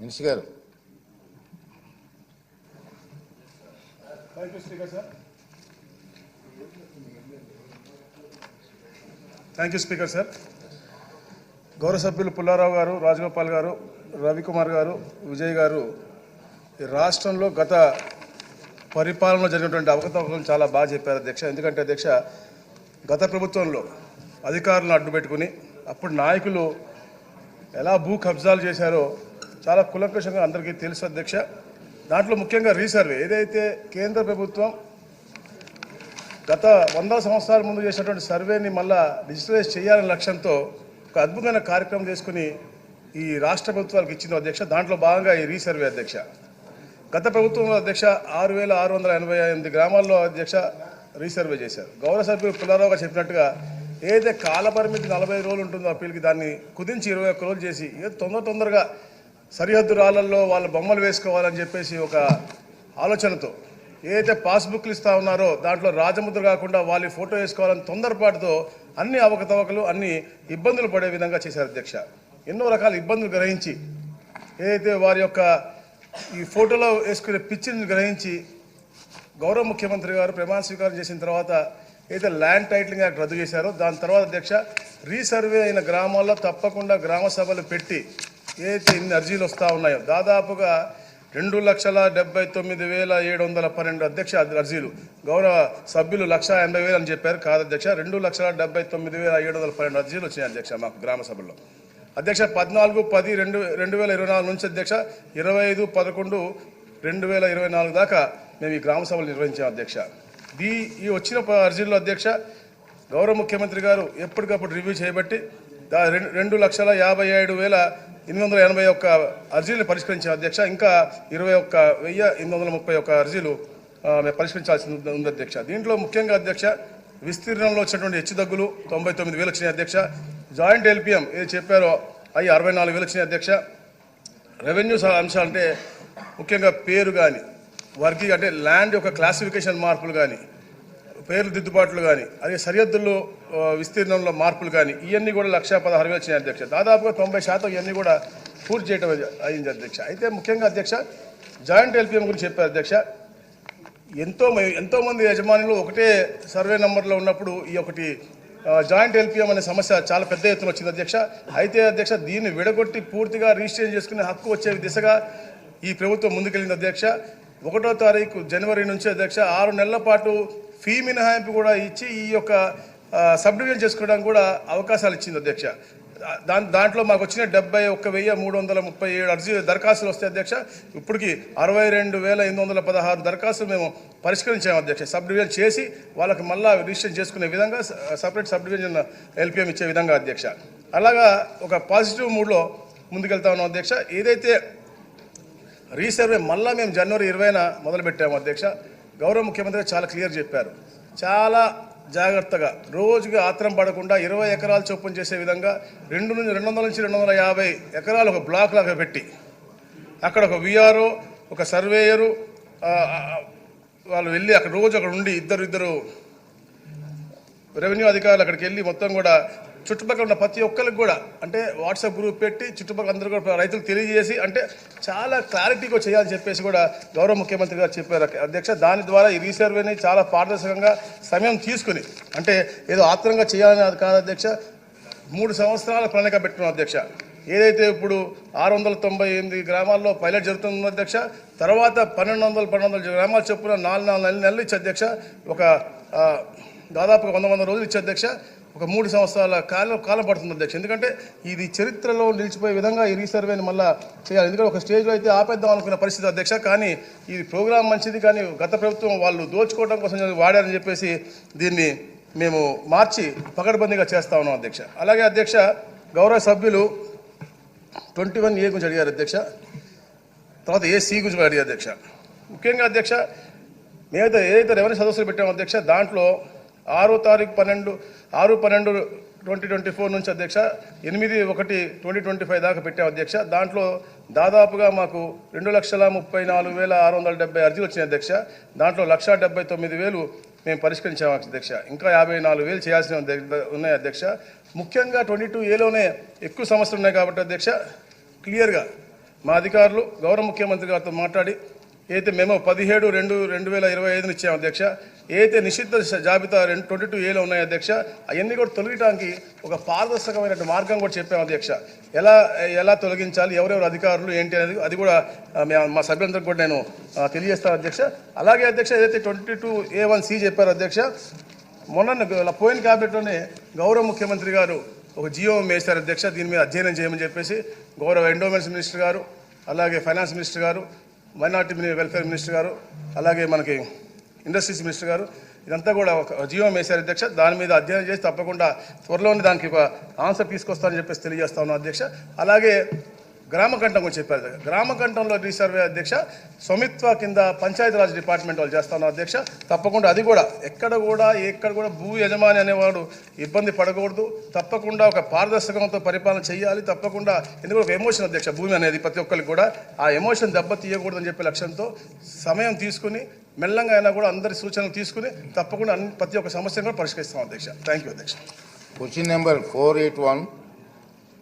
మినిషి గారు. Thank you speaker sir thank you speaker sir గౌరవ సభ్యులు పుల్లారావు గారు రాజగోపాల్ గారు రవికుమార్ గారు విజయ్ గారు ఈ రాష్ట్రంలో గత పరిపాలనలో జరిగినటువంటి అవకతవకలను చాలా బాగా చెప్పారు అధ్యక్ష. ఎందుకంటే అధ్యక్ష గత ప్రభుత్వంలో అధికారులను అడ్డుపెట్టుకుని అప్పుడు నాయకులు ఎలా భూ కబ్జాలు చేశారో చాలా కులంకషంగా అందరికీ తెలుసు అధ్యక్ష. దాంట్లో ముఖ్యంగా రీసర్వే. ఏదైతే కేంద్ర ప్రభుత్వం గత వంద సంవత్సరాల ముందు చేసినటువంటి సర్వేని మళ్ళా డిజిటలైజ్ చేయాలనే లక్ష్యంతో ఒక అద్భుతమైన కార్యక్రమం చేసుకుని ఈ రాష్ట్ర ప్రభుత్వాలకు ఇచ్చింది అధ్యక్ష. దాంట్లో భాగంగా ఈ రీసర్వే అధ్యక్ష. గత ప్రభుత్వంలో అధ్యక్ష ఆరు వేల ఆరు వందల ఎనభై ఎనిమిది గ్రామాల్లో అధ్యక్ష రీసర్వే చేశారు. గౌరవ సభ్యులు పుల్లారావుగా చెప్పినట్టుగా ఏదైతే కాలపరిమితి నలభై రోజులు ఉంటుందో అప్పీల్కి దాన్ని కుదించి ఇరవై ఒక్క రోజులు చేసి ఏదో తొందర తొందరగా సరిహద్దు రాళ్ళల్లో వాళ్ళ బొమ్మలు వేసుకోవాలని చెప్పేసి ఒక ఆలోచనతో ఏదైతే పాస్బుక్లు ఇస్తా ఉన్నారో దాంట్లో రాజముద్ర కాకుండా వాళ్ళ ఫోటో వేసుకోవాలని తొందరపాటుతో అన్ని అవకతవకలు అన్ని ఇబ్బందులు పడే విధంగా చేశారు అధ్యక్ష. ఎన్నో రకాల ఇబ్బందులు గ్రహించి ఏదైతే వారి యొక్క ఈ ఫోటోలో వేసుకునే పిక్చర్ని గ్రహించి గౌరవ ముఖ్యమంత్రి గారు ప్రమాణ స్వీకారం చేసిన తర్వాత ఏదైతే ల్యాండ్ టైటిలింగ్ యాక్ట్ రద్దు చేశారో దాని తర్వాత అధ్యక్ష రీసర్వే అయిన గ్రామాల్లో తప్పకుండా గ్రామ సభలు పెట్టి ఏదైతే ఇన్ని అర్జీలు వస్తూ ఉన్నాయో దాదాపుగా రెండు లక్షల డెబ్బై తొమ్మిది వేల ఏడు వందల పన్నెండు అధ్యక్ష అర్జీలు. గౌరవ సభ్యులు లక్ష ఎనభై వేలు అని చెప్పారు. కాదు అధ్యక్ష రెండు లక్షల డెబ్బై తొమ్మిది వేల ఏడు వందల పన్నెండు అర్జీలు వచ్చినాయి అధ్యక్ష మాకు గ్రామ సభల్లో. అధ్యక్ష పద్నాలుగు పది రెండు రెండు వేల ఇరవై నాలుగు నుంచి అధ్యక్ష ఇరవై ఐదు పదకొండు రెండు వేల ఇరవై నాలుగు దాకా మేము ఈ గ్రామ సభలు నిర్వహించాం అధ్యక్ష. దీ ఈ వచ్చిన అర్జీల్లో అధ్యక్ష గౌరవ ముఖ్యమంత్రి గారు ఎప్పటికప్పుడు రివ్యూ చేయబట్టి దా రెండు లక్షల యాభై ఏడు వేల ఎనిమిది వందల ఎనభై ఒక్క అర్జీలు పరిష్కరించిన అధ్యక్ష ఇంకా ఇరవై ఒక్క వెయ్యి ఎనిమిది వందల ముప్పై ఒక్క అర్జీలు పరిష్కరించాల్సి ఉంది ఉంది అధ్యక్ష. దీంట్లో ముఖ్యంగా అధ్యక్ష విస్తీర్ణంలో వచ్చినటువంటి హెచ్చుతగ్గులు తొంభై తొమ్మిది వేలు వచ్చినాయి అధ్యక్ష. జాయింట్ ఎల్పిఎం ఏది చెప్పారో అవి అరవై నాలుగు వేలు వచ్చినాయి అధ్యక్ష. రెవెన్యూ అంశాలంటే ముఖ్యంగా పేరు కానీ వర్గీ అంటే ల్యాండ్ యొక్క క్లాసిఫికేషన్ మార్పులు కానీ పేర్లు దిద్దుబాట్లు కానీ అదే సరిహద్దుల్లో విస్తీర్ణంలో మార్పులు కానీ ఇవన్నీ కూడా లక్ష పదహారు వేలు వచ్చినాయి అధ్యక్ష. దాదాపుగా తొంభై శాతం ఇవన్నీ కూడా పూర్తి చేయడం అయింది అధ్యక్ష. అయితే ముఖ్యంగా అధ్యక్ష జాయింట్ ఎల్పిఎం గురించి చెప్పారు అధ్యక్ష. ఎంతో ఎంతోమంది యజమానులు ఒకటే సర్వే నెంబర్లో ఉన్నప్పుడు ఈ ఒకటి జాయింట్ ఎల్పిఎం అనే సమస్య చాలా పెద్ద ఎత్తున వచ్చింది అధ్యక్ష. అయితే అధ్యక్ష దీన్ని విడగొట్టి పూర్తిగా రిజిస్ట్రేషన్ చేసుకునే హక్కు వచ్చే దిశగా ఈ ప్రభుత్వం ముందుకెళ్ళింది అధ్యక్ష. ఒకటో తారీఖు జనవరి నుంచి అధ్యక్ష ఆరు నెలల పాటు ఫీ మినహాయింపు కూడా ఇచ్చి ఈ యొక్క సబ్ డివిజన్ చేసుకోవడానికి కూడా అవకాశాలు ఇచ్చింది అధ్యక్ష. దాని దాంట్లో మాకు వచ్చిన డెబ్బై ఒక్క వెయ్యి మూడు వందల ముప్పై ఏడు అర్జీ దరఖాస్తులు వస్తాయి అధ్యక్ష. ఇప్పటికి అరవై రెండు వేల ఎనిమిది వందల పదహారు దరఖాస్తులు మేము పరిష్కరించాము అధ్యక్ష. సబ్ డివిజన్ చేసి వాళ్ళకి మళ్ళా రిజిస్టర్ చేసుకునే విధంగా సపరేట్ సబ్ డివిజన్ ఎల్పిఎం ఇచ్చే విధంగా అధ్యక్ష. అలాగా ఒక పాజిటివ్ మూడ్లో ముందుకెళ్తా ఉన్నాం అధ్యక్ష. ఏదైతే రీసర్వే మళ్ళా మేము జనవరి ఇరవైన మొదలుపెట్టాము అధ్యక్ష. గౌరవ ముఖ్యమంత్రి చాలా క్లియర్ చెప్పారు. చాలా జాగ్రత్తగా రోజుకి ఆత్రం పడకుండా ఇరవై ఎకరాలు చొప్పున చేసే విధంగా రెండు నుంచి రెండు వందల నుంచి రెండు వందల యాభై ఎకరాలు ఒక బ్లాక్ లాగా పెట్టి అక్కడ ఒక విఆర్ఓ ఒక సర్వేయరు వాళ్ళు వెళ్ళి అక్కడ రోజు అక్కడ ఉండి ఇద్దరు ఇద్దరు రెవెన్యూ అధికారులు అక్కడికి వెళ్ళి మొత్తం కూడా చుట్టుపక్కల ఉన్న ప్రతి ఒక్కరికి కూడా అంటే వాట్సాప్ గ్రూప్ పెట్టి చుట్టుపక్కల అందరూ కూడా రైతులకు తెలియజేసి అంటే చాలా క్లారిటీగా చేయాలని చెప్పేసి కూడా గౌరవ ముఖ్యమంత్రి గారు చెప్పారు. అధ్యక్ష దాని ద్వారా ఈ రీసర్వేని చాలా పారదర్శకంగా సమయం తీసుకుని అంటే ఏదో ఆత్రంగా చేయాలని అది కాదు అధ్యక్ష మూడు సంవత్సరాల ప్రణాళిక పెట్టుకున్నాం అధ్యక్ష. ఏదైతే ఇప్పుడు ఆరు వందల తొంభై ఎనిమిది గ్రామాల్లో పైలట్ జరుగుతుందో అధ్యక్ష తర్వాత పన్నెండు వందల పన్నెండు వందల గ్రామాలు చొప్పున నాలుగు నాలుగు నెలలు నెలలు ఇచ్చే అధ్యక్ష ఒక దాదాపుగా దాదాపు వంద వంద రోజులు ఇచ్చే అధ్యక్ష ఒక మూడు సంవత్సరాల కాలం కాలం పడుతుంది అధ్యక్ష. ఎందుకంటే ఇది చరిత్రలో నిలిచిపోయే విధంగా ఈ రీసర్వేని మళ్ళీ చేయాలి. ఎందుకంటే ఒక స్టేజ్లో అయితే ఆపేద్దాం అనుకున్న పరిస్థితి అధ్యక్ష. కానీ ఈ ప్రోగ్రాం మంచిది కానీ గత ప్రభుత్వం వాళ్ళు దోచుకోవడం కోసం వాడారని చెప్పేసి దీన్ని మేము మార్చి పకడ్బందీగా చేస్తా ఉన్నాం అధ్యక్ష. అలాగే అధ్యక్ష గౌరవ సభ్యులు ట్వంటీ వన్ ఏ గురించి అడిగారు అధ్యక్ష. తర్వాత ఏ సి గురించి అడిగారు అధ్యక్ష. ముఖ్యంగా అధ్యక్ష మేమైతే ఏదైతే రెవెన్యూ సదస్సులు పెట్టామో అధ్యక్ష దాంట్లో ఆరో తారీఖు పన్నెండు ఆరు పన్నెండు ట్వంటీ ట్వంటీ ఫోర్ నుంచి అధ్యక్ష ఎనిమిది ఒకటి ట్వంటీ ట్వంటీ ఫైవ్ దాకా పెట్టాం అధ్యక్ష. దాంట్లో దాదాపుగా మాకు రెండు లక్షల ముప్పై నాలుగు వేల ఆరు వందల డెబ్బై అర్జీలు వచ్చినాయి అధ్యక్ష. దాంట్లో లక్ష డెబ్బై తొమ్మిది వేలు మేము పరిష్కరించాము అధ్యక్ష. ఇంకా యాభై నాలుగు వేలు చేయాల్సిన ఉన్నాయి అధ్యక్ష. ముఖ్యంగా ట్వంటీ టూ ఏలోనే ఎక్కువ సమస్యలు ఉన్నాయి కాబట్టి అధ్యక్ష క్లియర్గా మా అధికారులు గౌరవ ముఖ్యమంత్రి గారితో మాట్లాడి అయితే మేము పదిహేడు రెండు రెండు వేల ఇరవై ఐదుని ఇచ్చాము అధ్యక్ష. ఏదైతే నిషిద్ధ జాబితా రెండు ట్వంటీ టూ ఏలో ఉన్నాయి అధ్యక్ష. అవన్నీ కూడా తొలగటానికి ఒక పారదర్శకమైన మార్గం కూడా చెప్పాము అధ్యక్ష. ఎలా ఎలా తొలగించాలి ఎవరెవరు అధికారులు ఏంటి అనేది అది కూడా మా సభ్యులందరికీ కూడా నేను తెలియజేస్తాను అధ్యక్ష. అలాగే అధ్యక్ష ఏదైతే twenty two A one C చెప్పారు అధ్యక్ష మొన్న పోయిన క్యాబినెట్లోనే గౌరవ ముఖ్యమంత్రి గారు ఒక జియో వేశారు అధ్యక్ష. దీని మీద అధ్యయనం చేయమని చెప్పేసి గౌరవ ఎండోమెంట్స్ మినిస్టర్ గారు అలాగే ఫైనాన్స్ మినిస్టర్ గారు మైనార్టీ మిని- వెల్ఫేర్ మినిస్టర్ గారు అలాగే మనకి ఇండస్ట్రీస్ మినిస్టర్ గారు ఇదంతా కూడా ఒక జియో వేశారు అధ్యక్ష దాని మీద అధ్యయనం చేసి తప్పకుండా త్వరలోనే దానికి ఒక ఆన్సర్ తీసుకొస్తానని చెప్పేసి తెలియజేస్తా ఉన్నాను అధ్యక్ష. అలాగే గ్రామ కంఠం గురించి చెప్పారు. గ్రామకంఠంలో గ్రామ కంఠంలో రీసర్వే అధ్యక్ష స్వమిత్వ కింద పంచాయతీరాజ్ డిపార్ట్మెంట్ వాళ్ళు చేస్తాను అధ్యక్ష. తప్పకుండా అది కూడా ఎక్కడ కూడా ఎక్కడ కూడా భూ యజమాని అనేవాడు ఇబ్బంది పడకూడదు. తప్పకుండా ఒక పారదర్శకంతో పరిపాలన చేయాలి. తప్పకుండా ఎందుకంటే ఒక ఎమోషన్ అధ్యక్ష భూమి అనేది ప్రతి ఒక్కరికి కూడా. ఆ ఎమోషన్ దెబ్బ తీయకూడదని చెప్పే లక్ష్యంతో సమయం తీసుకుని మెల్లంగా అయినా కూడా అందరి సూచనలు తీసుకుని తప్పకుండా ప్రతి ఒక్క సమస్యను కూడా పరిష్కరిస్తాం అధ్యక్ష. థ్యాంక్ యూ అధ్యక్ష. Question number four eight one